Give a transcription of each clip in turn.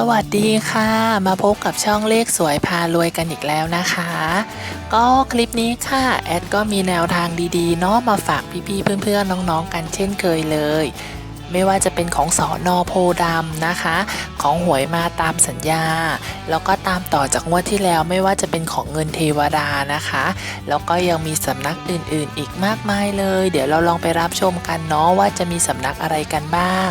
สวัสดีค่ะ มาพบกับช่องเลขสวยพารวยกันอีกแล้วนะคะ ก็คลิปนี้ค่ะ แอดก็มีแนวทางดีๆเนาะมาฝากพี่ๆเพื่อนๆน้องๆกันเช่นเคยเลย ไม่ว่าจะเป็นของสอนอโพดำนะคะ ของหวยมาตามสัญญา แล้วก็ตามต่อจากงวดที่แล้วไม่ว่าจะเป็นของเงินเทวดานะคะ แล้วก็ยังมีสำนักอื่นๆ อีกมากมายเลย เดี๋ยวเราลองไปรับชมกันเนาะว่าจะมีสำนักอะไรกันบ้าง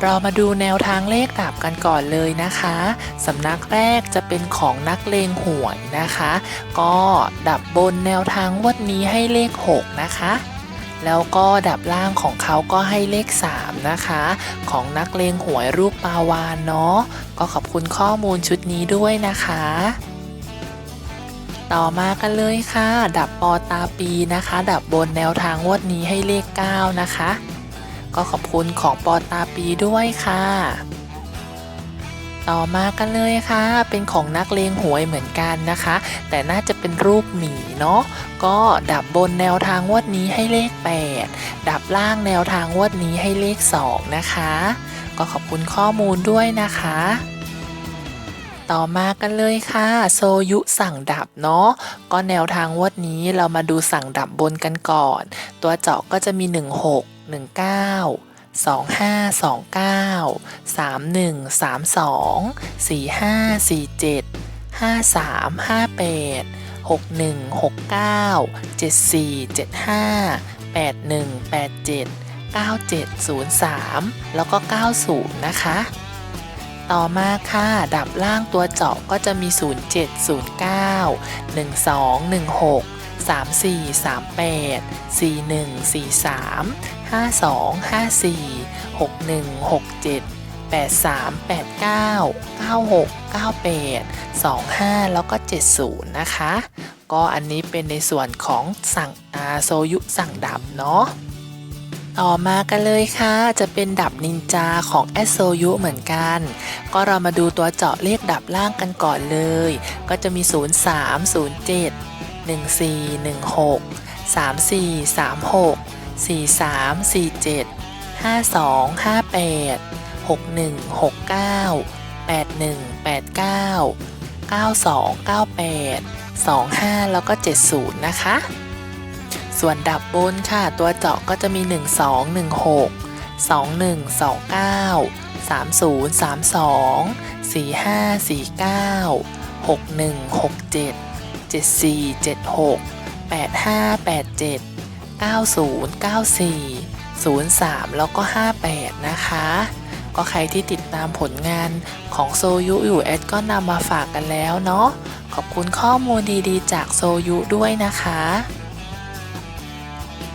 เรามาดูแนวทางเลขดับกันก่อนเลยนะคะสำนักแรกจะเป็นของนักเลงหวยนะคะ ก็ดับบนแนวทางวดนี้ให้เลข 6 นะคะ แล้วก็ดับล่างของเขาก็ให้เลข 3 นะคะ ของนักเลงหวยรูปปาวานเนาะก็ขอบคุณข้อมูลชุดนี้ด้วยนะคะ ต่อมากันเลยค่ะ ดับปอตาปีนะคะ ดับบนแนวทางงวดนี้ให้เลข 9 นะคะ ก็ขอบคุณของปอตาปีด้วยค่ะ ต่อมากันเลยค่ะ เป็นของนักเลงหวยเหมือนกันนะคะ แต่น่าจะเป็นรูปหมีเนาะก็ดับบนแนวทางวดนี้ให้เลข 8 ดับล่างแนวทางวดนี้ให้เลข 2 นะคะ ก็ขอบคุณข้อมูลด้วยนะคะต่อมากันเลยค่ะ โซยุสั่งดับเนาะก็แนวทางงวดนี้เรามาดูสั่งดับบนกันก่อน ตัวเจาะก็จะมี 16 19 25 29 31 32 45 47 53 58 61 69 74 75 81 87 97 03 แล้วก็ 90 นะคะ ต่อมาค่ะ ดับล่างตัวเจาะก็จะมี 07 09 12 16 3438 4143 52 54 61 67 83 89 96 98 25 แล้วก็ 70 นะคะ ก็อันนี้เป็นในส่วนของสั่งอาโซยุสั่งดับเนาะต่อมากันเลยค่ะ จะเป็นดับนินจาของแอสโซยุเหมือนกัน ก็เรามาดูตัวเจาะเลขดับล่างกันก่อนเลย ก็จะมี 03 07 1416 34 36 43 47 52 58 61 69 81 89 92 98 25 แล้วก็ 70 นะคะ ส่วนดับบนค่ะ ตัวเจาะก็จะมี 1216 2129 30 32 45 49 61 90 94 03 แล้วก็ 58 นะคะ ก็ใครที่ติดตามผลงานของโซยุอยู่แอดก็นำมาฝากกันแล้วเนาะ ขอบคุณข้อมูลดีๆ จากโซยุด้วยนะคะ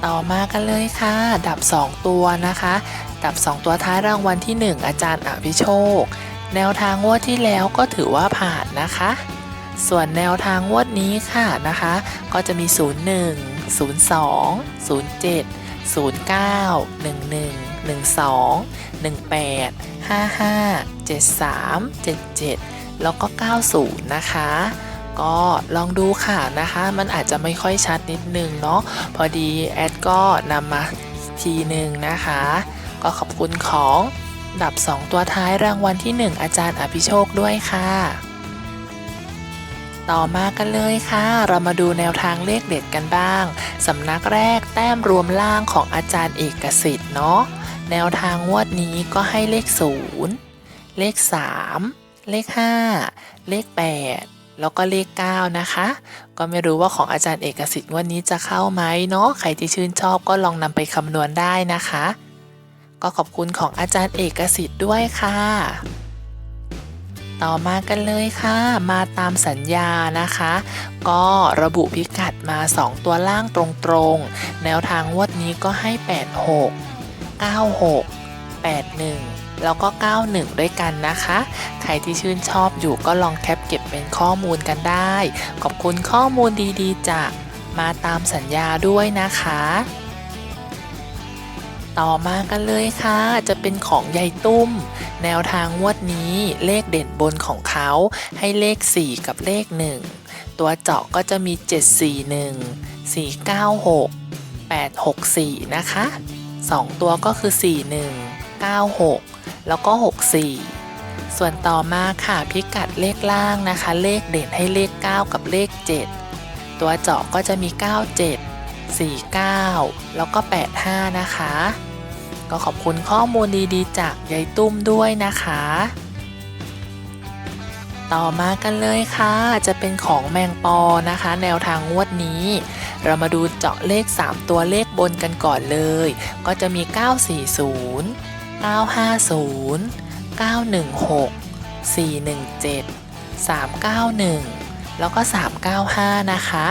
ต่อมากันเลยค่ะ ดับ 2 ตัวนะคะ ดับ 2 ตัวท้ายรางวัลที่ 1 อาจารย์อภิโชค แนวทางงวดที่แล้วก็ถือว่าผ่านนะคะ ส่วนแนวทางงวดนี้ค่ะนะคะ ก็จะมี 01 02 07 09 11 12 18 55 73 77 แล้วก็ 90 นะคะ ก็ลองดูค่ะนะคะ มันอาจจะไม่ค่อยชัดนิดนึงเนาะพอดีแอดก็นำมาทีหนึ่งนะคะ ก็ขอบคุณของดับ 2 ตัวท้ายรางวัลที่ 1 อาจารย์อภิโชคด้วยค่ะ ต่อมากันเลยค่ะ เรามาดูแนวทางเลขเด็ดกันบ้างสำนักแรกแต้มรวมล่างของอาจารย์เอกสิทธิ์เนาะแนวทางงวดนี้ก็ให้เลข 0 เลข 3 เลข 5 เลข 8 แล้วก็เลข 9 นะคะ ก็ไม่รู้ว่าของอาจารย์เอกสิทธิ์งวันนี้จะเข้าไหมเนาะใครที่ชื่นชอบก็ลองนำไปคำนวณได้นะคะ ก็ขอบคุณของอาจารย์เอกสิทธิ์ด้วยค่ะ ต่อมากันเลยค่ะ มาตามสัญญานะคะ ก็ระบุพิกัดมา 2 ตัวล่างตรงๆ แนวทางวดนี้ก็ให้ 86 96 81 แล้วก็ 91 ด้วยกันนะคะ ใครที่ชื่นชอบอยู่ก็ลองแคปเก็บเป็นข้อมูลกันได้ ขอบคุณข้อมูลดีๆ จากมาตามสัญญาด้วยนะคะ ต่อมากันเลยค่ะ จะเป็นของยายตุ้ม แนวทางงวดนี้เลขเด่นบนของเขาให้เลข 4 กับเลข 1 ตัวเจาะก็จะมี 741 496 864 นะคะ 2 ตัวก็คือ 41 96 แล้วก็ 64 ส่วนต่อมาค่ะพิกัดเลขล่างนะคะ เลขเด่นให้เลข 9 กับเลข 7 ตัวเจาะก็จะมี 97 49 แล้วก็ 85 นะคะ ก็ขอบคุณข้อมูลดีๆ จากยายตุ้มด้วยนะคะ ต่อมากันเลยค่ะ จะเป็นของแมงปอนะคะ แนวทางงวดนี้ เรามาดูเจาะเลข 3 ตัวเลขบนกันก่อนเลย ก็จะมี 940 950 916 417 391 แล้วก็ 395 นะคะ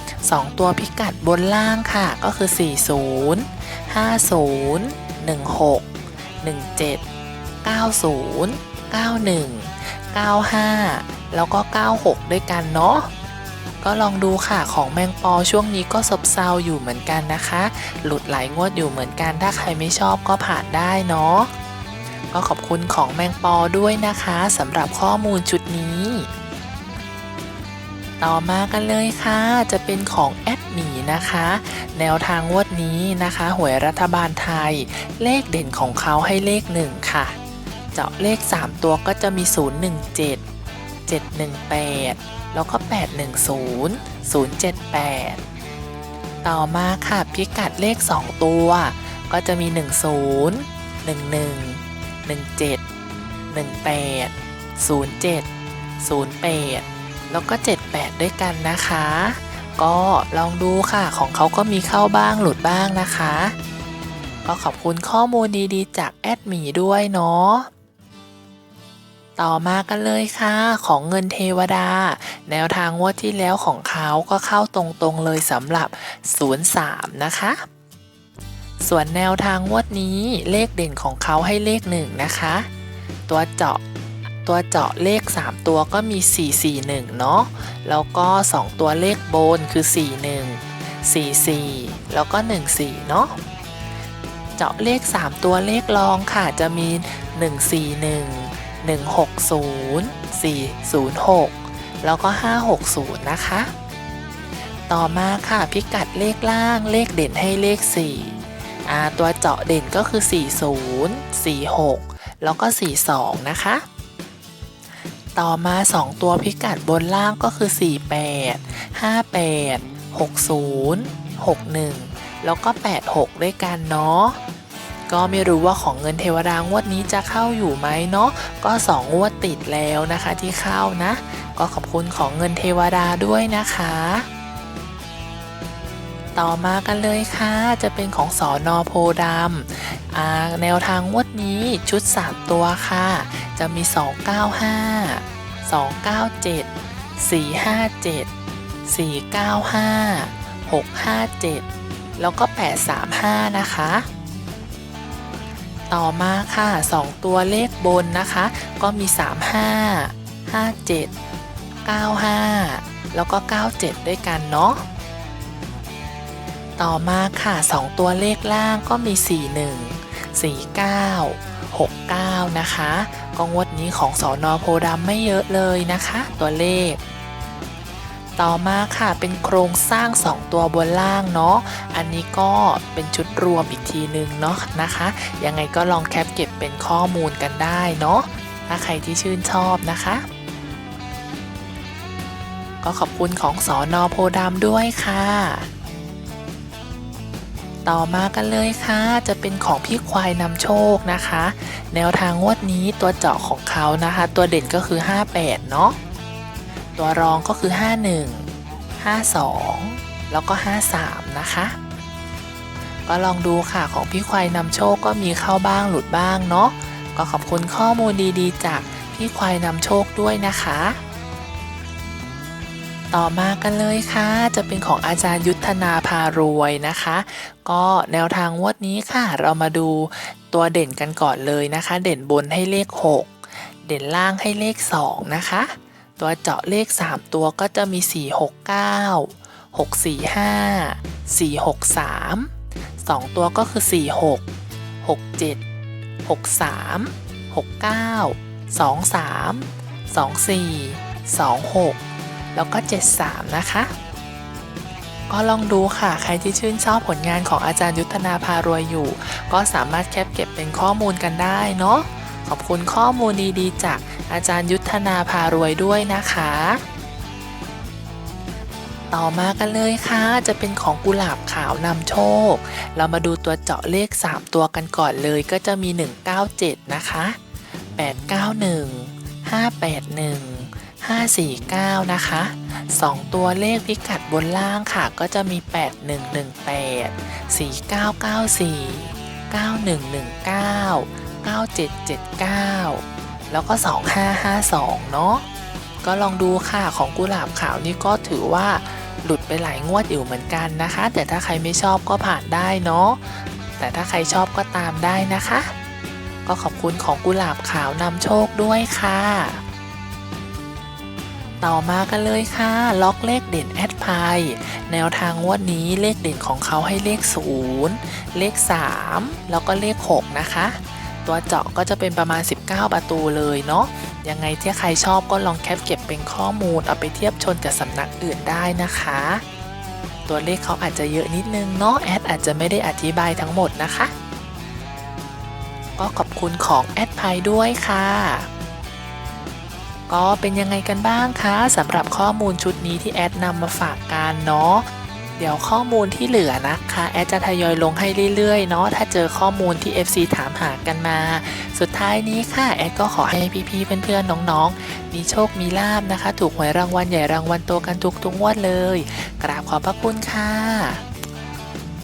2 ตัวพิกัดบนล่างค่ะก็คือ 40 50 16 17 90 91 95 แล้วก็ 96 ด้วยกันเนาะก็ลองดูค่ะของแมงปอช่วงนี้ก็ซบเซาอยู่เหมือนกันนะคะ หลุดหลายงวดอยู่เหมือนกัน ถ้าใครไม่ชอบก็ผ่านได้เนาะก็ขอบคุณของแมงปอด้วยนะคะสำหรับข้อมูลชุดนี้ ต่อมากันเลยค่ะ จะเป็นของแอด นะคะ แนวทางงวดนี้นะคะหวยรัฐบาลไทย เลขเด่นของเขาให้เลขหนึ่งค่ะ เจาะเลข 3 ตัวก็จะมี 017 718 แล้วก็ 810 078 ต่อมาค่ะพิกัดเลข 2 ตัว ก็จะมี 10 11 17 18 07 08 แล้วก็ 78 ด้วยกันนะคะ ก็ลองดูค่ะ ของเขาก็มีเข้าบ้างหลุดบ้างนะคะ ก็ขอบคุณข้อมูลดีๆ จากแอดมีด้วยเนาะต่อมากันเลยค่ะ ของเงินเทวดา แนวทางงวดที่แล้วของเขาก็เข้าตรงๆเลยสำหรับ 03 นะคะ ส่วนแนวทางงวดนี้เลขเด่นของเขาให้เลข1นะคะ ตัวเจาะ ตัวเจาะเลข 3 ตัวก็มี 441 เนาะ แล้วก็ 2 ตัวเลขโบนคือ 41 44 แล้วก็ 14 เนาะ เจาะเลข 3 ตัวเลขรองค่ะจะมี 141 160 406 แล้วก็ 560 นะคะ ต่อมาค่ะพิกัดเลขล่างเลขเด่นให้เลข4อ่าตัวเจาะเด่นก็คือ 40 46 แล้วก็ 42 นะคะ ต่อมา 2 ตัวพิกัดบนล่างก็คือ 48 58 60 61 แล้วก็ 86 ด้วยกันเนาะก็ไม่รู้ว่าของเงินเทวดางวดนี้จะเข้าอยู่ไหมเนาะก็ 2 งวดติดแล้วนะคะที่เข้านะ ก็ขอบคุณของเงินเทวดาด้วยนะคะ ต่อมากันเลยค่ะ จะเป็นของสอนอโพดำอ่าแนวทางงวดนี้ชุด 3 ตัวค่ะ จะมี 295 297 457 495 657 แล้วก็ 835 นะคะ ต่อมาค่ะ 2 ตัวเลขบนนะคะ ก็มี 35 57 95 แล้วก็ 97 ด้วยกันเนาะต่อมาค่ะ 2 ตัวเลขล่างก็มี 41 49 69 นะคะ ก็งวดนี้ของสอนอโพดำไม่เยอะเลยนะคะ ตัวเลข ต่อมาค่ะเป็นโครงสร้าง 2 ตัวบนล่างเนาะอันนี้ก็เป็นชุดรวมอีกทีนึงเนาะนะคะ ยังไงก็ลองแคปเก็บเป็นข้อมูลกันได้เนาะถ้าใครที่ชื่นชอบนะคะ ก็ขอบคุณของสอนอโพดำด้วยค่ะ ต่อมากันเลยค่ะ จะเป็นของพี่ควายนำโชคนะคะ แนวทางงวดนี้ตัวเจาะของเขานะคะ ตัวเด่นก็คือ 58 เนาะตัวรองก็คือ 51 52 แล้วก็ 53 นะคะ ก็ลองดูค่ะของพี่ควายนำโชคก็มีเข้าบ้างหลุดบ้างเนาะก็ขอบคุณข้อมูลดีๆ จากพี่ควายนำโชคด้วยนะคะ ต่อมากันเลยค่ะ จะเป็นของอาจารย์ยุทธนาพารวยนะคะ ก็แนวทางงวดนี้ค่ะ เรามาดูตัวเด่นกันก่อนเลยนะคะ เด่นบนให้เลข 6 เด่นล่างให้เลข 2 นะคะ ตัวเจาะเลข 3 ตัวก็จะมี 4 6 9 6 4 5 4 6 3 2 ตัวก็คือ 4 6 6 7 6 3 6 9 2 3 2 4 2 6 แล้วก็ 73 นะคะ ก็ลองดูค่ะ ใครที่ชื่นชอบผลงานของอาจารย์ยุทธนาพารวยอยู่ ก็สามารถแคปเก็บเป็นข้อมูลกันได้เนาะ ขอบคุณข้อมูลดีๆ จากอาจารย์ยุทธนาพารวยด้วยนะคะ ต่อมากันเลยค่ะ จะเป็นของกุหลาบขาวนำโชค เรามาดูตัวเจาะเลข 3 ตัวกันก่อนเลย ก็จะมี 197 นะคะ 891 581 549 นะคะ 2 ตัวเลขพิกัดบนล่างค่ะ ก็จะมี 8118 4994 9119 9779 แล้วก็ 2552 เนาะก็ลองดูค่ะของกุหลาบขาวนี่ก็ถือว่าหลุดไปหลายงวดอยู่เหมือนกันนะคะ แต่ถ้าใครไม่ชอบก็ผ่านได้เนาะแต่ถ้าใครชอบก็ตามได้นะคะ ก็ขอบคุณของกุหลาบขาวนำโชคด้วยค่ะ ต่อมากันเลยค่ะ ล็อกเลขเด่นแอดพายแนวทางงวดนี้เลขเด่นของเขาให้เลข 0 เลข 3 แล้วก็เลข 6 นะคะ ตัวเจาะก็จะเป็นประมาณ 19 ประตูเลยเนาะยังไงที่ใครชอบก็ลองแคปเก็บเป็นข้อมูลเอาไปเทียบชนกับสำนักอื่นได้นะคะ ตัวเลขเขาอาจจะเยอะนิดนึงเนาะแอดอาจจะไม่ได้อธิบายทั้งหมดนะคะ ก็ขอบคุณของแอดพายด้วยค่ะ ก็เป็นยังไงกันบ้างคะสำหรับข้อมูลชุดนี้ที่แอดนำมาฝากกันเนาะเดี๋ยวข้อมูลที่เหลือนะคะ แอดจะทยอยลงให้เรื่อยๆเนาะถ้าเจอข้อมูลที่ FC ถามหากันมา สุดท้ายนี้ค่ะ แอดก็ขอให้พี่ๆเพื่อนๆน้องๆ มีโชคมีลาบนะคะ ถูกหวยรางวัลใหญ่รางวัลโตกันทุกๆงวดเลย กราบขอบพระคุณค่ะ